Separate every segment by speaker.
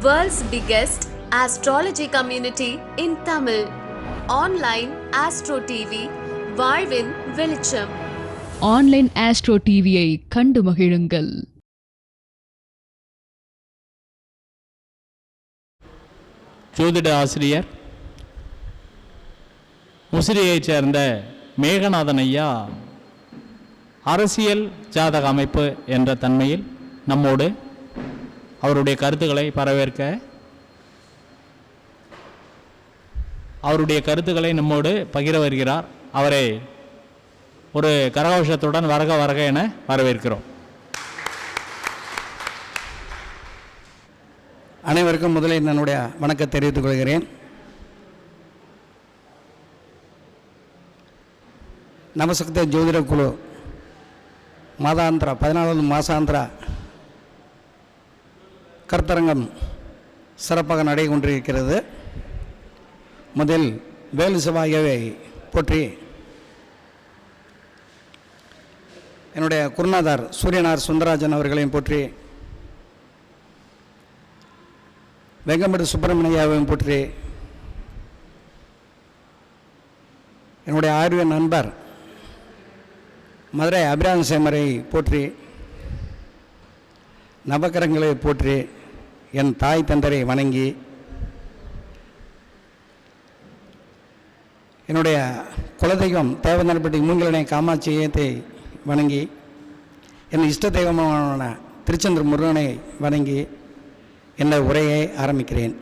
Speaker 1: World's biggest astrology community in Tamil. Online Astro TV, வாழ்வின் வெளிச்சம்
Speaker 2: online astro டிவியை கண்டு மகிழுங்கள்
Speaker 3: ஜோதிட ஆசிரியர் முசிறியைச் சேர்ந்த மேகநாதன் ஐயா அரசியல் ஜாதக அமைப்பு என்ற தன்மையில் நம்மோடு அவருடைய கருத்துக்களை பரவேற்க. அவருடைய கருத்துக்களை நம்மோடு பகிர வருகிறார். அவரை ஒரு கரகோஷத்துடன் வரக வரக என வரவேற்கிறோம்.
Speaker 4: அனைவருக்கும் முதலில் என்னுடைய வணக்கத்தை தெரிவித்துக் கொள்கிறேன். நவசக்தி ஜோதிட குழு மாதாந்திரா பதினாலாவது மாசாந்திரா கருத்தரங்கம் சிறப்பாக நடைகொண்டிருக்கிறது முதல் வேலு செவ்வாயவை போற்றி என்னுடைய குருநாதார் சூரியனார் சுந்தராஜன் அவர்களையும் போற்றி வெங்கம்பட்டு சுப்பிரமணியாவையும் போற்றி என்னுடைய ஆர்வ நண்பர் மதுரை அபிராம சேமரை போற்றி நவக்கரங்களை போற்றி என் தாய் தந்தரை வணங்கி என்னுடைய குலதெய்வம் தேவந்தனப்பட்டி மூங்கிலனை காமாட்சியத்தை வணங்கி என் இஷ்ட தெய்வமான திருச்செந்தூர் முருகனை வணங்கி என்ற உரையை ஆரம்பிக்கிறேன்.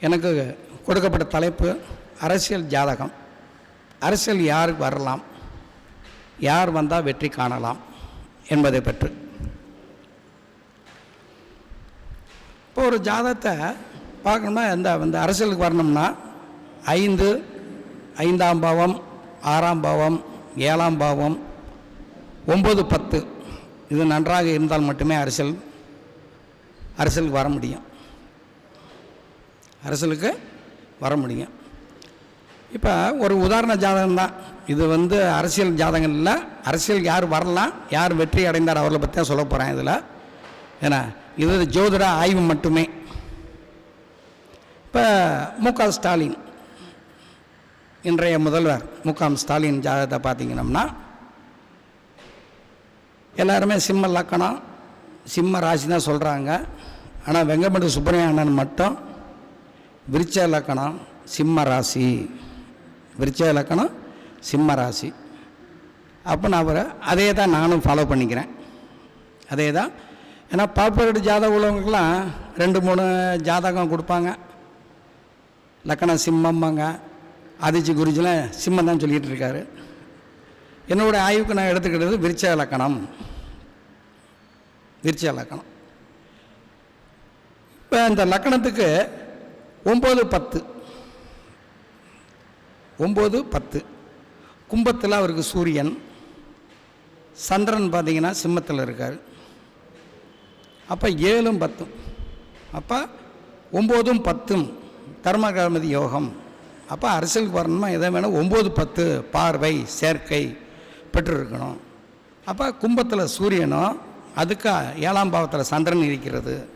Speaker 4: எனக்கு கொடுக்கப்பட்ட தலைப்பு அரசியல் ஜாதகம். அரசியல் யார் வரலாம்? யார் வந்தால் வெற்றி காணலாம் என்பதை பற்றி. இப்போ ஒரு ஜாதகத்தை பார்க்கணும்னா இந்த இந்த அரசியலுக்கு வரணும்னா ஐந்து ஐந்தாம் பாவம் ஆறாம் பாவம் ஏழாம் பாவம் ஒம்பது பத்து. இது நன்றாக இருந்தால் மட்டுமே அரசியல் அரசியலுக்கு வர முடியும். அரசியலுக்கு வர முடியும். இப்போ ஒரு உதாரண ஜாதகம் தான். இது வந்து அரசியல் ஜாதகங்களில் இல்லை. அரசியல் யார் வரலாம் யார் வெற்றி அடைந்தார் அவர்களை பற்றி தான் சொல்ல போகிறேன் இதில். ஏன்னா இது ஜோதிட ஆய்வு மட்டுமே. இப்போ மு க ஸ்டாலின் இன்றைய முதல்வர் மு க ஸ்டாலின் ஜாதகத்தை பார்த்தீங்கன்னா எல்லாருமே சிம்ம லக்கணம் சிம்ம ராசி தான் சொல்கிறாங்க ஆனால் வெங்கமடு சுப்பிரமணிய அண்ணன் மட்டும் விருச்ச லக்கணம் சிம்ம ராசி. விருச்ச லக்கணம் சிம்ம ராசி. அப்போ நான் அவரை அதே தான் நானும் ஃபாலோ பண்ணிக்கிறேன். அதே தான் ஏன்னா பாப்புலர் ஜாதகம் உள்ளவங்களுக்கெல்லாம் ரெண்டு மூணு ஜாதகம் கொடுப்பாங்க. லக்கணம் சிம்மம்பாங்க. ஆதிச்சி குருஜிலாம் சிம்மம் தான் சொல்லிகிட்டு இருக்காரு. என்னோடய ஆய்வுக்கு நான் எடுத்துக்கிட்டது விருச்ச லக்கணம். விருச்ச லக்கணம். இப்போ இந்த லக்கணத்துக்கு ஒம்பது பத்து. ஒம்பது பத்து. கும்பத்தில் அவருக்கு சூரியன். சந்திரன் பார்த்தீங்கன்னா சிம்மத்தில் இருக்கார். அப்போ ஏழும் பத்தும். அப்போ ஒம்போதும் பத்தும். தர்மகர்மதி யோகம். அப்போ அரசியலுக்கு வரணுமா எதை வேணும் ஒம்பது பத்து பார்வை சேர்க்கை பெற்றிருக்கணும். அப்போ கும்பத்தில் சூரியனும் அதுக்கு ஏழாம் பாவத்தில் சந்திரன் இருக்கிறது.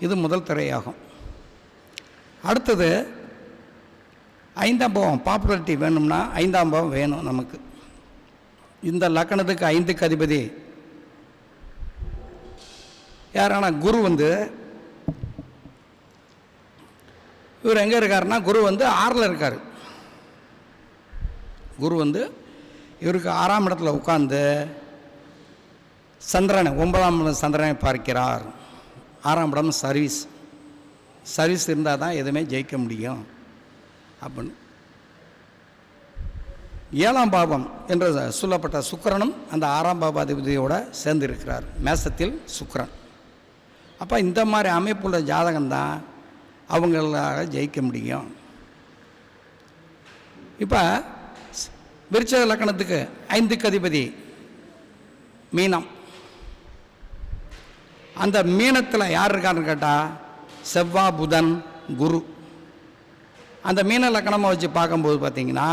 Speaker 4: இது முதல் துறையாகும் அடுத்தது ஐந்தாம் பாவம் பாப்புலாரிட்டி வேணும்னா ஐந்தாம் பாவம் வேணும் நமக்கு. இந்த லக்கணத்துக்கு ஐந்துக்கு அதிபதி யாரானா குரு வந்து இவர் எங்கே இருக்காருன்னா குரு வந்து ஆறில் இருக்கார். குரு வந்து இவருக்கு ஆறாம் இடத்துல உட்காந்து சந்திரனை ஒன்பதாம் இடம் சந்திரனை பார்க்கிறார். ஆறாம் இடம் சர்வீஸ். சர்வீஸ் இருந்தால் தான் எதுவுமே ஜெயிக்க முடியும். அப்படின்னு. ஏழாம் பாவம் என்று சொல்லப்பட்ட சுக்கரனும் அந்த ஆறாம் பாபாதிபதியோடு சேர்ந்து இருக்கிறார். மேசத்தில் சுக்கரன். அப்போ இந்த மாதிரி அமைப்புள்ள ஜாதகம்தான் அவங்களால ஜெயிக்க முடியும். இப்போ விருச்சக லக்கணத்துக்கு ஐந்துக்கு அதிபதி மீனம். அந்த மீனத்தில் யார் இருக்கான்னு கேட்டால் செவ்வா புதன் குரு. அந்த மீன லக்கணமாக வச்சு பார்க்கும்போது பார்த்தீங்கன்னா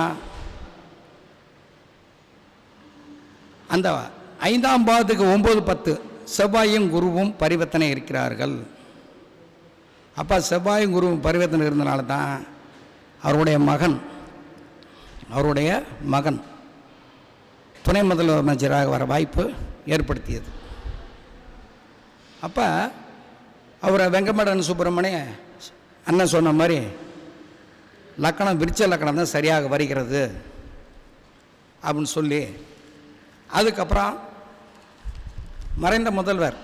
Speaker 4: அந்த ஐந்தாம் பாவத்துக்கு ஒம்பது பத்து. செவ்வாயும் குருவும் பரிவர்த்தனை இருக்கிறார்கள். அப்போ செவ்வாயும் குருவும் பரிவர்த்தனை இருந்தனால தான் அவருடைய மகன் அவருடைய மகன் துணை முதலமைச்சராக வர வாய்ப்பு ஏற்படுத்தியது. அப்போ அவரை வெங்கமடன் சுப்பிரமணிய அண்ணன் சொன்ன மாதிரி லக்கணம் விரிச்ச லக்கணம் தான் சரியாக வருகிறது அப்படின்னு சொல்லி அதுக்கப்புறம் மறைந்த முதல்வர்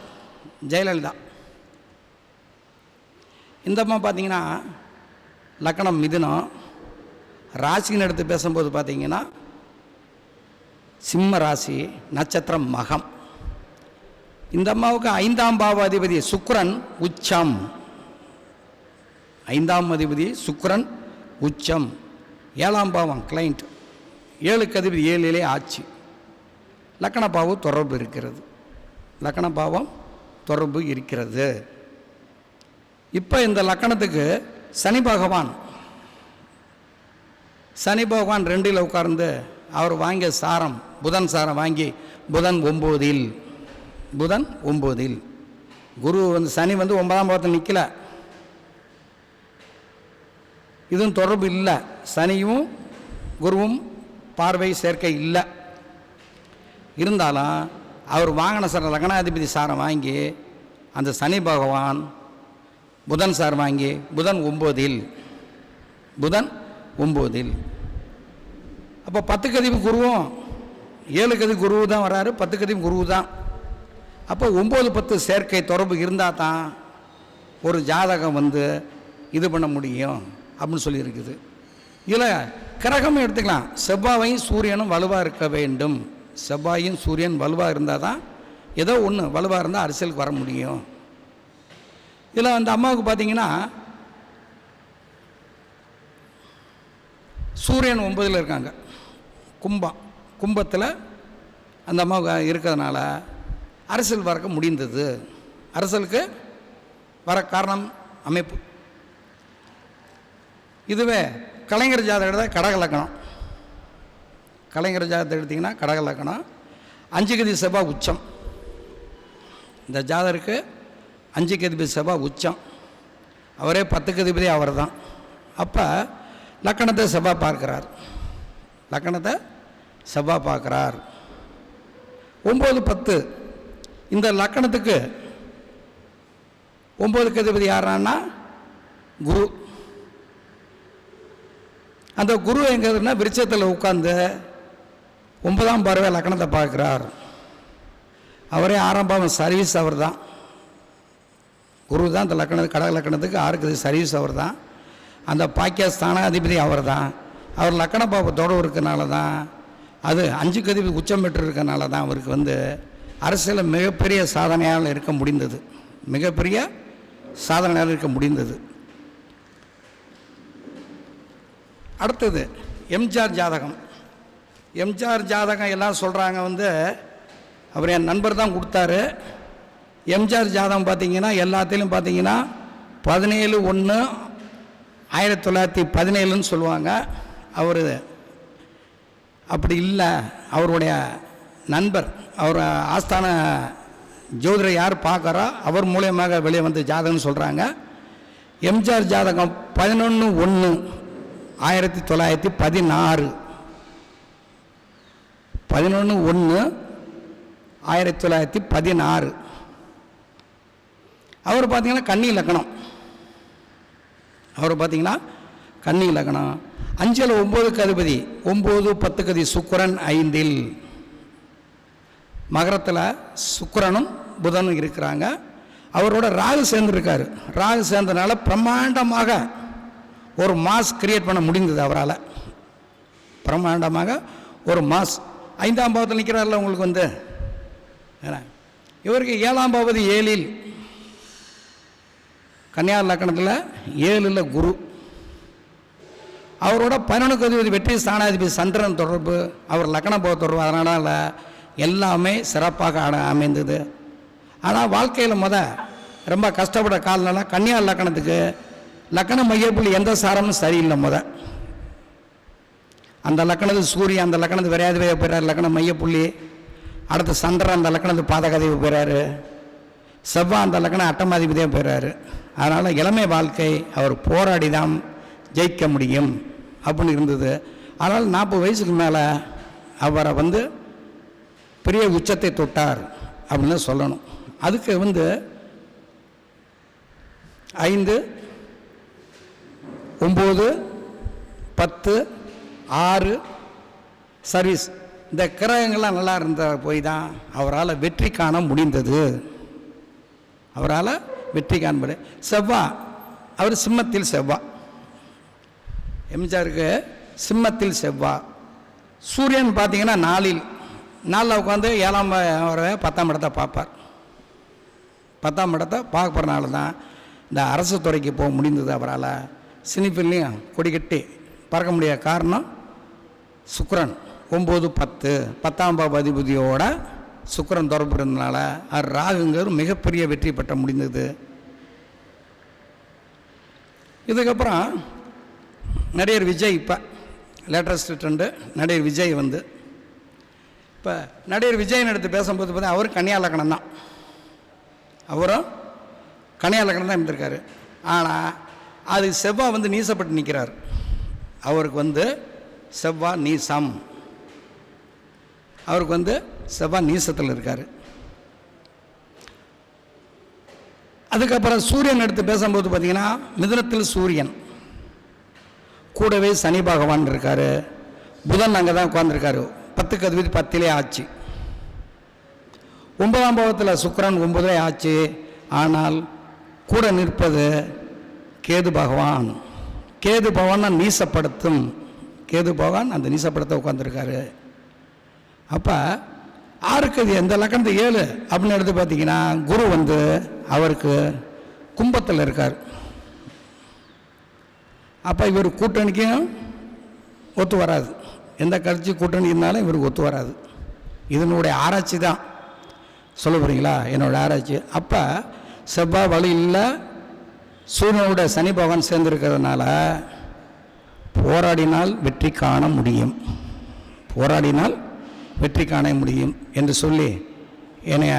Speaker 4: ஜெயலலிதா. இந்த அம்மா பார்த்தீங்கன்னா லக்கணம் மிதுனம். ராசின்னு எடுத்து பேசும்போது பார்த்தீங்கன்னா சிம்ம ராசி நட்சத்திரம் மகம். இந்த அம்மாவுக்கு ஐந்தாம் பாவாதிபதி சுக்ரன் உச்சம். ஐந்தாம் அதிபதி சுக்ரன் உச்சம். ஏழாம் பாவம் கிளைண்ட் ஏழுக்கு அதிபதி ஏழிலே ஆட்சி. லக்கண தொடர்பு இருக்கிறது. லக்கண பாவம் தொடர்பு இருக்கிறது. இப்போ இந்த லக்கணத்துக்கு சனி பகவான் சனி பகவான் ரெண்டில் உட்கார்ந்து அவர் வாங்கிய சாரம் புதன் சாரம் வாங்கி புதன் ஒம்போதில் புதன் ஒம்போதில். குரு வந்து சனி வந்து ஒன்பதாம் பாவத்தில் நிற்கல இதுவும் தொடர்பு இல்லை. சனியும் குருவும் பார்வை சேர்க்கை இல்லை. இருந்தாலும் அவர் வாங்கின சார லக்னாதிபதி சாரை வாங்கி அந்த சனி பகவான் புதன் சார் வாங்கி புதன் ஒம்போதில் புதன் ஒம்போதில். அப்போ பத்து கதிவு குருவும் ஏழு கதி குருவு தான் வராரு பத்து கதிவு குருவு தான். அப்போ ஒம்பது பத்து சேர்க்கை தொடர்பு இருந்தால் தான் ஒரு ஜாதகம் வந்து இது பண்ண முடியும் அப்படின்னு சொல்லியிருக்குது. இதில் கிரகமும் எடுத்துக்கலாம். செவ்வாயும் சூரியனும் வலுவாக இருக்க வேண்டும். செவ்வாயும் சூரியன் வலுவாக இருந்தால் தான் ஏதோ ஒன்று வலுவாக இருந்தால் அரசியலுக்கு வர முடியும். இதில் அந்த அம்மாவுக்கு பார்த்தீங்கன்னா சூரியன் ஒன்பதில் இருக்காங்க. கும்பம் கும்பத்தில் அந்த அம்மாவுக்கு இருக்கிறதுனால அரசியல் வரக்க முடிந்தது. அரசியலுக்கு வர காரணம் அமைப்பு. இதுவே கலைஞர் ஜாதகம் எடுத்தால் கடக லக்கணம் கலைஞர் ஜாதகத்தை எடுத்திங்கன்னா கடக லக்கணம். அஞ்சு கதி செவ்வாய் உச்சம். இந்த ஜாதகருக்கு அஞ்சு கதிபதி செவ்வாய் உச்சம். அவரே பத்து கதிபதி அவர் தான் அப்போ லக்கணத்தை செவ்வாய் பார்க்கிறார். லக்கணத்தை செவ்வாய் பார்க்குறார். ஒம்பது பத்து. இந்த லக்கணத்துக்கு ஒம்பது கதிபதி யாரான்னா குரு. அந்த குரு எங்கிறதுனா விருட்சத்தில் உட்காந்து ஒன்பதாம் பார்வை லக்கணத்தை பார்க்குறார். அவரே ஆறாம் பாவம் சர்வீஸ் அவர் தான். குரு தான் அந்த லக்கண கடக லக்கணத்துக்கு ஆறுக்குது சர்வீஸ் அவர் தான். அந்த பாக்கியஸ்தான அதிபதி அவர் தான். அவர் லக்கண பாவத்தோடு இருக்கனால தான் அது அஞ்சு கதிவு உச்சம் பெற்று இருக்கனால தான் அவருக்கு வந்து அரசியலில் மிகப்பெரிய சாதனையால் இருக்க முடிந்தது. மிகப்பெரிய சாதனையால் இருக்க முடிந்தது. அடுத்தது எம்ஜிஆர் ஜாதகம். எம்ஜிஆர் ஜாதகம் எல்லாம் சொல்கிறாங்க வந்து அவர் என் நண்பர் தான் கொடுத்தாரு. எம்ஜிஆர் ஜாதகம் பார்த்தீங்கன்னா எல்லாத்திலையும் பார்த்தீங்கன்னா பதினேழு ஒன்று ஆயிரத்தி தொள்ளாயிரத்தி பதினேழுன்னு சொல்லுவாங்க. அவர் அப்படி இல்லை அவருடைய நண்பர் அவர் ஆஸ்தான ஜோதிடர் யார் பார்க்குறா அவர் மூலியமாக வெளியே வந்து ஜாதகம்னு சொல்கிறாங்க எம்ஜிஆர் ஜாதகம் பதினொன்று ஒன்று ஆயிரத்தி தொள்ளாயிரத்தி பதினாறு. பதினொன்று ஒன்று ஆயிரத்தி தொள்ளாயிரத்தி பதினாறு. அவர் பார்த்தீங்கன்னா கன்னி லக்கணம் அவர் பார்த்தீங்கன்னா கன்னி லக்கணம் அஞ்சில் ஒம்பதுக்கு அதிபதி ஒம்பது பத்து கதி சுக்கரன் ஐந்தில். மகரத்தில் சுக்கரனும் புதனும் இருக்கிறாங்க. அவரோட ராகு சேர்ந்துருக்காரு. ராகு சேர்ந்தனால பிரம்மாண்டமாக ஒரு மாஸ் கிரியேட் பண்ண முடிந்தது அவரால். பிரம்மாண்டமாக ஒரு மாஸ் ஐந்தாம் பாவத்தில் நிற்கிறார்ல உங்களுக்கு வந்து? இவருக்கு ஏழாம் பாவது ஏழில். கன்னியார் லக்கணத்தில் ஏழில் குரு. அவரோட பதினொன்று அதிபதி வெற்றி ஸ்தானாதிபதி சந்திரன் தொடர்பு. அவர் லக்கண போக தொடர்பு. அதனால் எல்லாமே சிறப்பாக அமைந்தது. ஆனால் வாழ்க்கையில் முத ரொம்ப கஷ்டப்பட்ட காலனால கன்னியார் லக்கணத்துக்கு லக்கண மையப்புள்ளி எந்த சாரமும் சரியில்லை முத. அந்த லக்கணத்து சூரியன் அந்த லக்கணத்து விரையாதிபதியாக போயிறார் லக்கணம் மையப்புள்ளி. அடுத்து சந்திரன் அந்த லக்கணத்து பாதகதவி போயிறாரு. செவ்வாய் அந்த லக்கணம் அட்டமாதிபதியாக போயிறாரு. அதனால் இளமை வாழ்க்கை அவர் போராடி தான் ஜெயிக்க முடியும் அப்படின்னு இருந்தது. ஆனால் நாற்பது வயசுக்கு மேலே அவரை வந்து பெரிய உச்சத்தை தொட்டார் அப்படின்னு சொல்லணும். அதுக்கு வந்து ஐந்து ஒம்பது பத்து ஆறு சர்வீஸ். இந்த கிரகங்கள்லாம் நல்லா இருந்த போய் தான் அவரால் வெற்றி காண முடிந்தது. அவரால் வெற்றி காண்பது செவ்வா அவர் சிம்மத்தில் செவ்வா. எம்ஜிஆருக்கு சிம்மத்தில் செவ்வா. சூரியன் பார்த்தீங்கன்னா நாளில். நாளில் உட்காந்து ஏழாம் வர பத்தாம் இடத்தை பார்ப்பார். பத்தாம் இடத்தை பார்க்கறனால தான் இந்த அரசு துறைக்கு போக முடிந்தது அவரால். சினிஃபில்லையும் கொடிக்கட்டி பறக்க முடியாத காரணம் சுக்ரன் ஒம்பது பத்து பத்தாம் பாவ அதிபதியோட சுக்கரன் தொடர்பு இருந்தனால ராகுங்கிறது மிகப்பெரிய வெற்றி பெற்ற முடிந்தது. இதுக்கப்புறம் நடிகர் விஜய் இப்போ லேட்டஸ்ட் ட்ரெண்டு நடிகர் விஜய் வந்து. இப்போ நடிகர் விஜயன் எடுத்து பேசும்போது பார்த்தா அவரும் கன்னியா லக்னம் தான். அவரும் கன்னியா லக்னம் தான் இருந்திருக்காரு. ஆனால் அது செவ்வாய் வந்து நீசப்பட்டு நிற்கிறார் அவருக்கு வந்து செவ்வா நீசம். அவருக்கு வந்து செவ்வா நீசத்தில் இருக்கார். அதுக்கப்புறம் சூரியன் எடுத்து பேசும்போது பார்த்தீங்கன்னா மிதுனத்தில் சூரியன். கூடவே சனி பகவான் இருக்கார். புதன் அங்கே தான் உட்காந்துருக்காரு பத்துக்கு அதிபதி பத்திலே ஆச்சு. ஒன்பதாம் பாவத்தில் சுக்கரன் ஒன்பதிலே ஆச்சு. ஆனால் கூட நிற்பது கேது பகவான். கேது பகவான் நீசப்படுத்தும். கேது பகவான் அந்த நீசப்படத்தை உட்காந்துருக்காரு அப்போ ஆறுக்கு அது எந்த லக்கணத்து ஏழு அப்படின்னு எடுத்து பார்த்தீங்கன்னா குரு வந்து அவருக்கு கும்பத்தில் இருக்கார். அப்போ இவர் கூட்டணிக்கும் ஒத்து வராது. எந்த கட்சி கூட்டணி இருந்தாலும் இவருக்கு ஒத்து வராது. இதனுடைய ஆராய்ச்சி தான். சொல்ல போகிறீங்களா என்னோடய ஆராய்ச்சி. அப்போ செவ்வாய் வழியில் சூரியனோட சனி பகவான் சேர்ந்துருக்கிறதுனால போராடினால் வெற்றி காண முடியும். போராடினால் வெற்றி காண முடியும் என்று சொல்லி என்னைய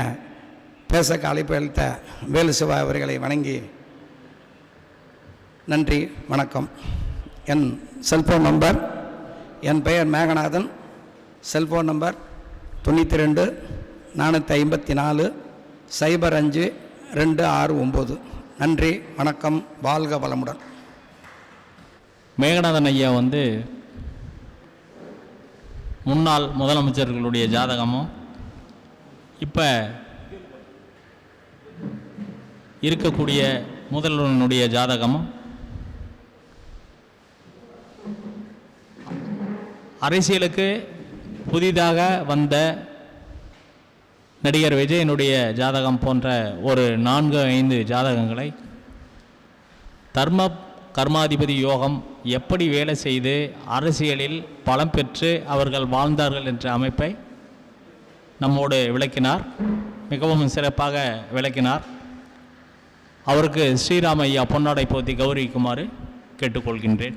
Speaker 4: பேச அழைப்பு அளித்த வேலு சிவா அவர்களை வணங்கி நன்றி வணக்கம். என் செல்ஃபோன் நம்பர் என் பெயர் மேகநாதன். செல்ஃபோன் நம்பர் தொண்ணூற்றி ரெண்டு நானூற்றி ஐம்பத்தி நாலு சைபர் அஞ்சு ரெண்டு ஆறு ஒம்பது. நன்றி வணக்கம் வாழ்க வளமுடன்.
Speaker 3: மேகநாதன் ஐயா வந்து முன்னாள் முதலமைச்சர்களுடைய ஜாதகமும் இப்போ இருக்கக்கூடிய முதல்வனுடைய ஜாதகமும் அரசியலுக்கு புதிதாக வந்த நடிகர் விஜயனுடைய ஜாதகம் போன்ற ஒரு நான்கு ஐந்து ஜாதகங்களை தர்ம கர்மாதிபதி யோகம் எப்படி வேலை செய்து அரசியலில் பலம் பெற்று அவர்கள் வாழ்ந்தார்கள் என்ற அமைப்பை நம்மோடு விளக்கினார். மிகவும் சிறப்பாக விளக்கினார். அவருக்கு ஸ்ரீராமையா பொன்னாடை போத்தி கௌரவிக்குமாறு கேட்டுக்கொள்கின்றேன்.